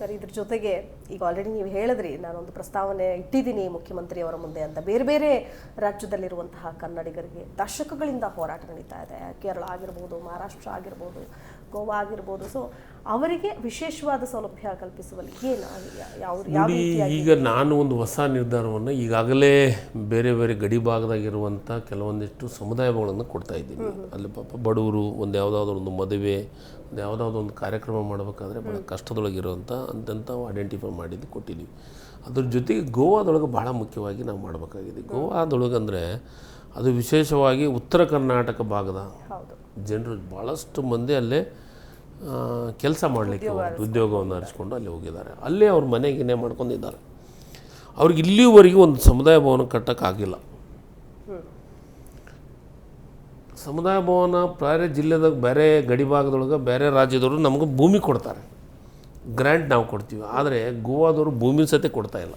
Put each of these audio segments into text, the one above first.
Sir, ಇದ್ರ ಜೊತೆಗೆ ಈಗ ಆಲ್ರೆಡಿ ನೀವು ಹೇಳಿದ್ರಿ, ನಾನೊಂದು ಪ್ರಸ್ತಾವನೆ ಇಟ್ಟಿದ್ದೀನಿ ಮುಖ್ಯಮಂತ್ರಿಯವರ ಮುಂದೆ ಅಂತ. ಬೇರೆ ಬೇರೆ ರಾಜ್ಯದಲ್ಲಿರುವಂತಹ ಕನ್ನಡಿಗರಿಗೆ ದಶಕಗಳಿಂದ ಹೋರಾಟ ನಡೀತಾ ಇದೆ. ಕೇರಳ ಆಗಿರ್ಬೋದು, ಮಹಾರಾಷ್ಟ್ರ ಆಗಿರ್ಬೋದು, ಗೋವಾ ಆಗಿರ್ಬೋದು. ಸೊ ಅವರಿಗೆ ವಿಶೇಷವಾದ ಸೌಲಭ್ಯ ಕಲ್ಪಿಸುವಲ್ಲಿ ಏನು ಯಾವ ಈಗ ನಾನು ಒಂದು ಹೊಸ ನಿರ್ಧಾರವನ್ನು ಈಗಾಗಲೇ ಬೇರೆ ಬೇರೆ ಗಡಿ ಭಾಗದಾಗಿರುವಂಥ ಕೆಲವೊಂದಿಷ್ಟು ಸಮುದಾಯಗಳನ್ನು ಕೊಡ್ತಾ ಇದ್ದೀನಿ. ಅಲ್ಲಿ ಪಾಪ ಬಡವರು ಒಂದು ಯಾವುದಾದ್ರು ಒಂದು ಮದುವೆ ಒಂದು ಯಾವುದಾದ್ರೂ ಒಂದು ಕಾರ್ಯಕ್ರಮ ಮಾಡಬೇಕಾದ್ರೆ ಭಾಳ ಕಷ್ಟದೊಳಗಿರುವಂಥ ಅಂತಂಥವು ಐಡೆಂಟಿಫೈ ಮಾಡಿದ್ದು ಕೊಟ್ಟಿದ್ದೀವಿ ಅದ್ರ ಜೊತೆಗೆ ಗೋವಾದೊಳಗೆ ಭಾಳ ಮುಖ್ಯವಾಗಿ ನಾವು ಮಾಡಬೇಕಾಗಿದೆ. ಗೋವಾದೊಳಗೆ ಅಂದರೆ ಅದು ವಿಶೇಷವಾಗಿ ಉತ್ತರ ಕರ್ನಾಟಕ ಭಾಗದ ಜನರು ಭಾಳಷ್ಟು ಮಂದಿ ಅಲ್ಲೇ ಕೆಲಸ ಮಾಡಲಿಕ್ಕೆ ಉದ್ಯೋಗವನ್ನು ಅರಿಸ್ಕೊಂಡು ಅಲ್ಲಿ ಹೋಗಿದ್ದಾರೆ. ಅಲ್ಲೇ ಅವ್ರ ಮನೆಗಿನೇ ಮಾಡ್ಕೊಂಡಿದ್ದಾರೆ. ಅವ್ರಿಗೆ ಇಲ್ಲಿವರೆಗೂ ಒಂದು ಸಮುದಾಯ ಭವನ ಕಟ್ಟೋಕ್ಕಾಗಿಲ್ಲ ಸಮುದಾಯ ಭವನ ಬೇರೆ ಜಿಲ್ಲೆದಾಗ ಬೇರೆ ಗಡಿ ಭಾಗದೊಳಗೆ ಬೇರೆ ರಾಜ್ಯದವರು ನಮಗೆ ಭೂಮಿ ಕೊಡ್ತಾರೆ. ಗ್ರ್ಯಾಂಟ್ ನಾವು ಕೊಡ್ತೀವಿ. ಆದರೆ ಗೋವಾದವರು ಭೂಮಿ ಸತೆ ಕೊಡ್ತಾ ಇಲ್ಲ.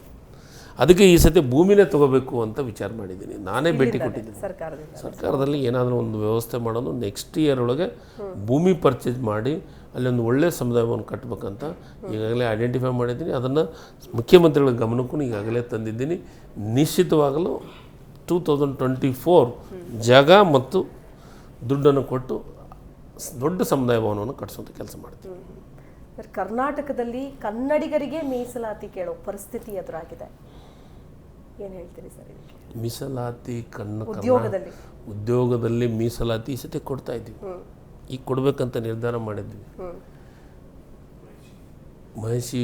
ಅದಕ್ಕೆ ಈ ಸತಿ ಭೂಮಿನೇ ತಗೋಬೇಕು ಅಂತ ವಿಚಾರ ಮಾಡಿದ್ದೀನಿ. ನಾನೇ ಭೇಟಿ ಕೊಟ್ಟಿದ್ದೀನಿ. ಸರ್ಕಾರದಲ್ಲಿ ಏನಾದರೂ ಒಂದು ವ್ಯವಸ್ಥೆ ಮಾಡೋದು ನೆಕ್ಸ್ಟ್ ಇಯರ್ ಒಳಗೆ ಭೂಮಿ ಪರ್ಚೇಸ್ ಮಾಡಿ ಅಲ್ಲೊಂದು ಒಳ್ಳೆಯ ಸಮುದಾಯವನ್ನು ಕಟ್ಟಬೇಕಂತ ಈಗಾಗಲೇ ಐಡೆಂಟಿಫೈ ಮಾಡಿದ್ದೀನಿ. ಅದನ್ನು ಮುಖ್ಯಮಂತ್ರಿಗಳ ಗಮನಕ್ಕೂ ಈಗಾಗಲೇ ತಂದಿದ್ದೀನಿ. ನಿಶ್ಚಿತವಾಗಲೂ ಟೂ ತೌಸಂಡ್ ಟ್ವೆಂಟಿ ಫೋರ್ ಜಾಗ ಮತ್ತು ದುಡ್ಡನ್ನು ಕೊಟ್ಟು ದೊಡ್ಡ ಸಮುದಾಯ ಭವನವನ್ನು ಕಟ್ಟಿಸುವಂಥ ಕೆಲಸ ಮಾಡ್ತೀವಿ ಕರ್ನಾಟಕದಲ್ಲಿ ಕನ್ನಡಿಗರಿಗೆ ಮೀಸಲಾತಿ ಕೇಳೋ ಪರಿಸ್ಥಿತಿ ಎದುರಾಗಿದೆ. ಏನು ಹೇಳ್ತೀರಿ ಸರ್ ಇದಕ್ಕೆ? ಮೀಸಲಾತಿ ಕನ್ನ ಉದ್ಯೋಗದಲ್ಲಿ. ಉದ್ಯೋಗದಲ್ಲಿ ಮೀಸಲಾತಿ ಈ ಸತಿ ಕೊಡ್ತಾ ಇದ್ವಿ ಈಗ ಕೊಡಬೇಕಂತ ನಿರ್ಧಾರ ಮಾಡಿದ್ವಿ ಮಹಿಷಿ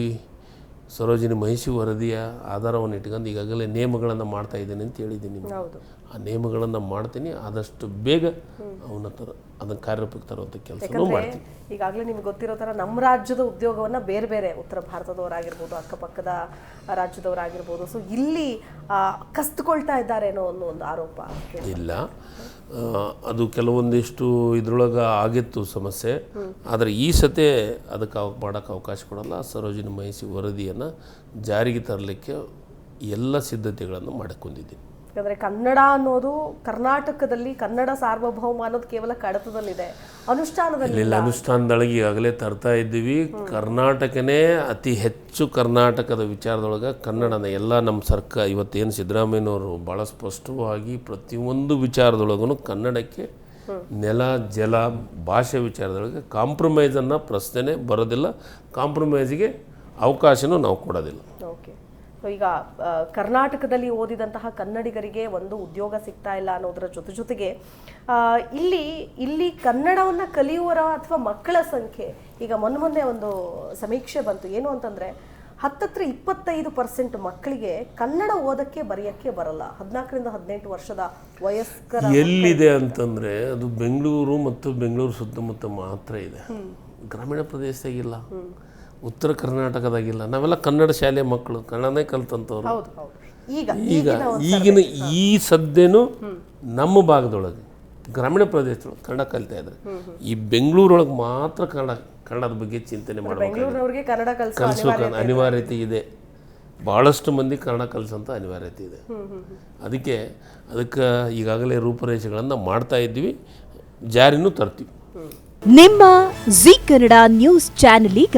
ಸರೋಜಿನಿ ಮಹಿಷಿ ವರದಿಯ ಆಧಾರವನ್ನು ಇಟ್ಕೊಂಡು ಈಗಾಗಲೇ ನೇಮಗಳನ್ನು ಮಾಡ್ತಾ ಇದ್ದೀನಿ ಅಂತ ಹೇಳಿದ್ದೀನಿ ಆ ನಿಯಮಗಳನ್ನು ಮಾಡ್ತೀನಿ ಆದಷ್ಟು ಬೇಗ ಅವನ ತರ ಅದನ್ನು ಕಾರ್ಯರೂಪಕ್ಕೆ ತರುವಂಥ ಕೆಲಸನೂ ಯಾಕಂದ್ರೆ ಮಾಡ್ತೀನಿ. ಈಗಾಗಲೇ ನಿಮ್ಗೆ ಗೊತ್ತಿರೋ ಥರ ನಮ್ಮ ರಾಜ್ಯದ ಉದ್ಯೋಗವನ್ನು ಬೇರೆ ಬೇರೆ ಉತ್ತರ ಭಾರತದವರಾಗಿರ್ಬೋದು ಅಕ್ಕಪಕ್ಕದ ರಾಜ್ಯದವರಾಗಿರ್ಬೋದು. ಸೊ ಇಲ್ಲಿ ಕಸ್ತುಕೊಳ್ತಾ ಇದ್ದಾರೇನೋ ಇದ್ದಾರೆ ಅನ್ನೋ ಒಂದು ಒಂದು ಆರೋಪ ಇಲ್ಲ. ಅದು ಕೆಲವೊಂದಿಷ್ಟು ಇದ್ರೊಳಗೆ ಆಗಿತ್ತು ಸಮಸ್ಯೆ. ಆದರೆ ಈ ಸತೆ ಅದಕ್ಕೆ ಅವ ಮಾಡೋಕ್ಕೆ ಅವಕಾಶ ಕೊಡಲ್ಲ. ಸರೋಜಿನಿ ಮಹಿಷಿ ವರದಿಯನ್ನು ಜಾರಿಗೆ ತರಲಿಕ್ಕೆ ಎಲ್ಲ ಸಿದ್ಧತೆಗಳನ್ನು ಮಾಡಿಕೊಂಡಿದ್ದೀನಿ. ಯಾಕಂದ್ರೆ ಕನ್ನಡ ಅನ್ನೋದು ಕರ್ನಾಟಕದಲ್ಲಿ ಕನ್ನಡ ಸಾರ್ವಭೌಮ ಅನ್ನೋದು ಕೇವಲ ಕಡತದಲ್ಲಿದೆ. ಅನುಷ್ಠಾನದಲ್ಲಿ ಇಲ್ಲ ಅನುಷ್ಠಾನದೊಳಗೆ ಈಗಾಗಲೇ ತರ್ತಾ ಇದ್ದೀವಿ. ಕರ್ನಾಟಕನೇ ಅತಿ ಹೆಚ್ಚು ಕರ್ನಾಟಕದ ವಿಚಾರದೊಳಗೆ ಕನ್ನಡನ ಎಲ್ಲ ನಮ್ಮ ಸರ್ಕಾರ ಇವತ್ತೇನು ಸಿದ್ದರಾಮಯ್ಯನವರು ಭಾಳ ಸ್ಪಷ್ಟವಾಗಿ ಪ್ರತಿಯೊಂದು ವಿಚಾರದೊಳಗೂ ಕನ್ನಡಕ್ಕೆ ನೆಲ, ಜಲ, ಭಾಷೆ ವಿಚಾರದೊಳಗೆ ಕಾಂಪ್ರಮೈಸನ್ನು ಪ್ರಶ್ನೆ ಬರೋದಿಲ್ಲ. ಕಾಂಪ್ರಮೈಸ್ಗೆ ಅವಕಾಶನೂ ನಾವು ಕೊಡೋದಿಲ್ಲ. ಈಗ ಕರ್ನಾಟಕದಲ್ಲಿ ಓದಿದಂತಹ ಕನ್ನಡಿಗರಿಗೆ ಒಂದು ಉದ್ಯೋಗ ಸಿಗ್ತಾ ಇಲ್ಲ ಅನ್ನೋದರ ಜೊತೆ ಜೊತೆಗೆ ಇಲ್ಲಿ ಇಲ್ಲಿ ಕನ್ನಡವನ್ನು ಕಲಿಯುವರ ಅಥವಾ ಮಕ್ಕಳ ಸಂಖ್ಯೆ ಈಗ ಮೊನ್ನೆ ಮೊನ್ನೆ ಒಂದು ಸಮೀಕ್ಷೆ ಬಂತು. ಏನು ಅಂತಂದರೆ ಹತ್ತತ್ರ ಇಪ್ಪತ್ತೈದು ಪರ್ಸೆಂಟ್ ಮಕ್ಕಳಿಗೆ ಕನ್ನಡ ಓದಕ್ಕೆ ಬರೆಯಕ್ಕೆ ಬರಲ್ಲ. ಹದಿನಾಲ್ಕರಿಂದ ಹದಿನೆಂಟು ವರ್ಷದ ವಯಸ್ಕರ ಎಲ್ಲಿದೆ ಅಂತಂದರೆ ಅದು ಬೆಂಗಳೂರು ಮತ್ತು ಬೆಂಗಳೂರು ಸುತ್ತಮುತ್ತ ಮಾತ್ರ ಇದೆ. ಗ್ರಾಮೀಣ ಪ್ರದೇಶದಾಗಿಲ್ಲ. ಉತ್ತರ ಕರ್ನಾಟಕದಾಗಿಲ್ಲ. ನಾವೆಲ್ಲ ಕನ್ನಡ ಶಾಲೆ ಮಕ್ಕಳು. ಕನ್ನಡನೇ ಕಲ್ತಂಥವ್ರು ಈಗ ಈಗ ಈಗಿನ ಈ ಸದ್ಯನೂ ನಮ್ಮ ಭಾಗದೊಳಗೆ ಗ್ರಾಮೀಣ ಪ್ರದೇಶದೊಳಗೆ ಕನ್ನಡ ಕಲಿತಾ ಇದ್ದಾರೆ. ಈ ಬೆಂಗಳೂರೊಳಗೆ ಮಾತ್ರ ಕನ್ನಡ ಕನ್ನಡದ ಬಗ್ಗೆ ಚಿಂತನೆ ಮಾಡಬೇಕು ಕಲಿಸೋ ಅನಿವಾರ್ಯತೆ ಇದೆ. ಭಾಳಷ್ಟು ಮಂದಿ ಕನ್ನಡ ಕಲಿಸೋಂಥ ಅನಿವಾರ್ಯತೆ ಇದೆ. ಅದಕ್ಕೆ ಅದಕ್ಕೆ ಈಗಾಗಲೇ ರೂಪುರೇಷೆಗಳನ್ನು ಮಾಡ್ತಾ ಇದ್ವಿ ಜಾರಿನೂ ತರ್ತೀವಿ. ನಿಮ್ಮ ಜಿ ಕನ್ನಡ ನ್ಯೂಸ್ ಚಾನೆಲ್ ಈಗ